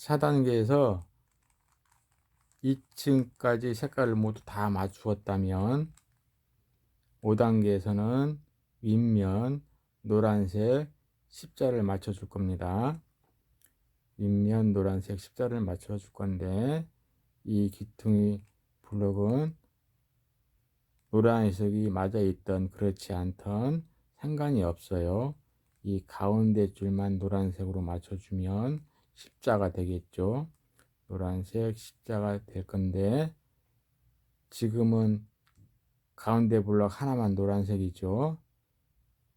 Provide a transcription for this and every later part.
4단계에서 2층까지 색깔을 모두 다 맞추었다면 5단계에서는 윗면 노란색 십자를 맞춰 줄 겁니다. 윗면 노란색 십자를 맞춰 줄 건데 이 기퉁이 블록은 노란색이 맞아 있던 그렇지 않던 상관이 없어요. 이 가운데 줄만 노란색으로 맞춰주면 십자가 되겠죠. 노란색 십자가 될 건데 지금은 가운데 블럭 하나만 노란색이죠.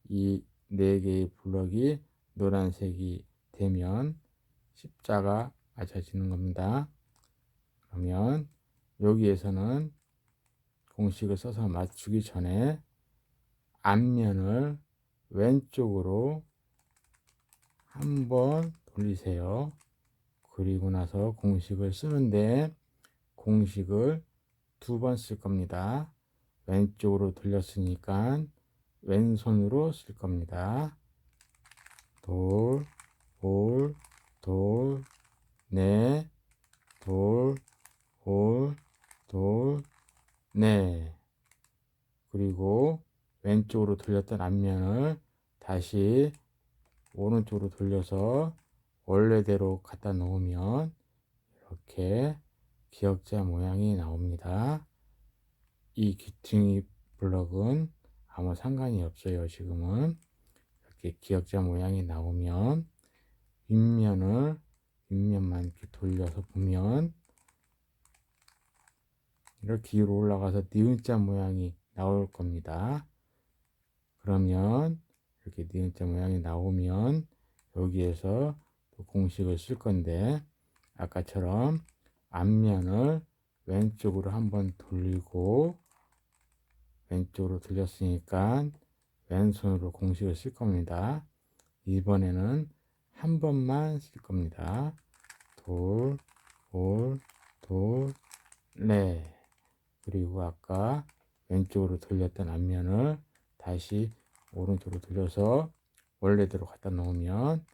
이 네 개의 블럭이 노란색이 되면 십자가 맞춰지는 겁니다. 그러면 여기에서는 공식을 써서 맞추기 전에 앞면을 왼쪽으로 한번 돌리세요. 그리고 나서 공식을 쓰는데 공식을 두 번 쓸 겁니다. 왼쪽으로 돌렸으니까 왼손으로 쓸 겁니다. 돌, 올, 돌, 네, 돌, 올, 돌, 네. 그리고 왼쪽으로 돌렸던 앞면을 다시 오른쪽으로 돌려서 원래대로 갖다 놓으면 이렇게 기역자 모양이 나옵니다. 이 귀퉁이 블럭은 아무 상관이 없어요. 지금은 이렇게 기역자 모양이 나오면 윗면을 윗면만 이렇게 돌려서 보면 이렇게 위로 올라가서 니은자 모양이 나올 겁니다. 그러면 이렇게 니은자 모양이 나오면 여기에서 또 공식을 쓸 건데 아까처럼 앞면을 왼쪽으로 한번 돌리고 왼쪽으로 돌렸으니까 왼손으로 공식을 쓸 겁니다. 이번에는 한 번만 쓸 겁니다. 돌, 돌, 돌, 네. 그리고 아까 왼쪽으로 돌렸던 앞면을 다시 오른쪽으로 돌려서 원래대로 갖다 놓으면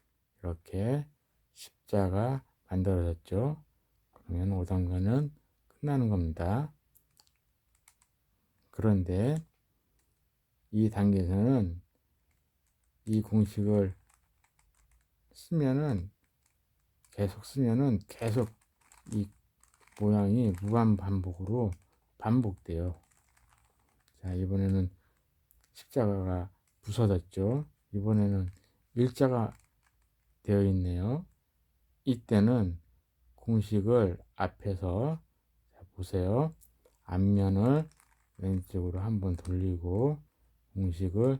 이렇게 십자가 만들어졌죠. 그러면 5단계는 끝나는 겁니다. 그런데 이 단계에서는 이 공식을 쓰면은 계속 쓰면은 계속 이 모양이 무한 반복으로 반복돼요. 자, 이번에는 십자가가 부서졌죠. 이번에는 일자가 되어 있네요. 이때는 공식을 앞에서 자, 보세요. 앞면을 왼쪽으로 한번 돌리고 공식을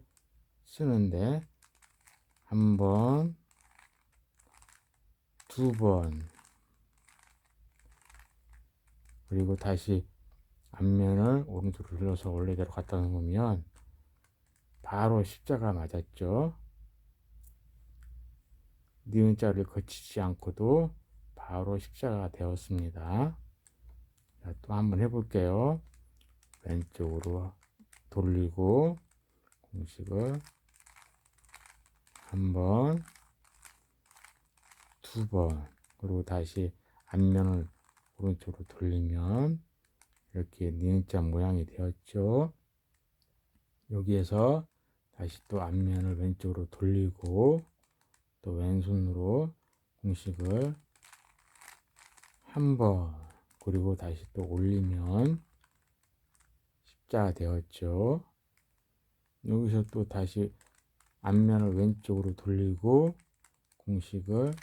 쓰는데 한 번, 두 번, 그리고 다시 앞면을 오른쪽으로 돌려서 원래대로 갖다 놓으면 바로 십자가 맞았죠. 니은 자를 거치지 않고도 바로 십자가가 되었습니다. 또 한번 해볼게요. 왼쪽으로 돌리고 공식을 한 번, 두 번, 그리고 다시 앞면을 오른쪽으로 돌리면 이렇게 니은자 모양이 되었죠. 여기에서 다시 또 앞면을 왼쪽으로 돌리고 또 왼손으로 공식을 한 번 그리고 다시 또 올리면 십자가 되었죠. 여기서 또 다시 앞면을 왼쪽으로 돌리고 공식을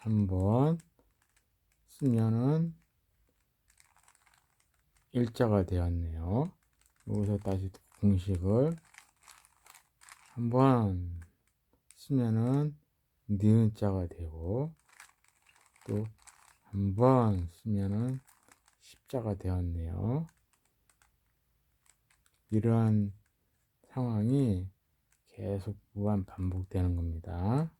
한 번 쓰면은 일자가 되었네요. 여기서 다시 공식을 한번 쓰면은 니은 자가 되고 또 한 번 쓰면은 십자가 되었네요. 이러한 상황이 계속 무한 반복되는 겁니다.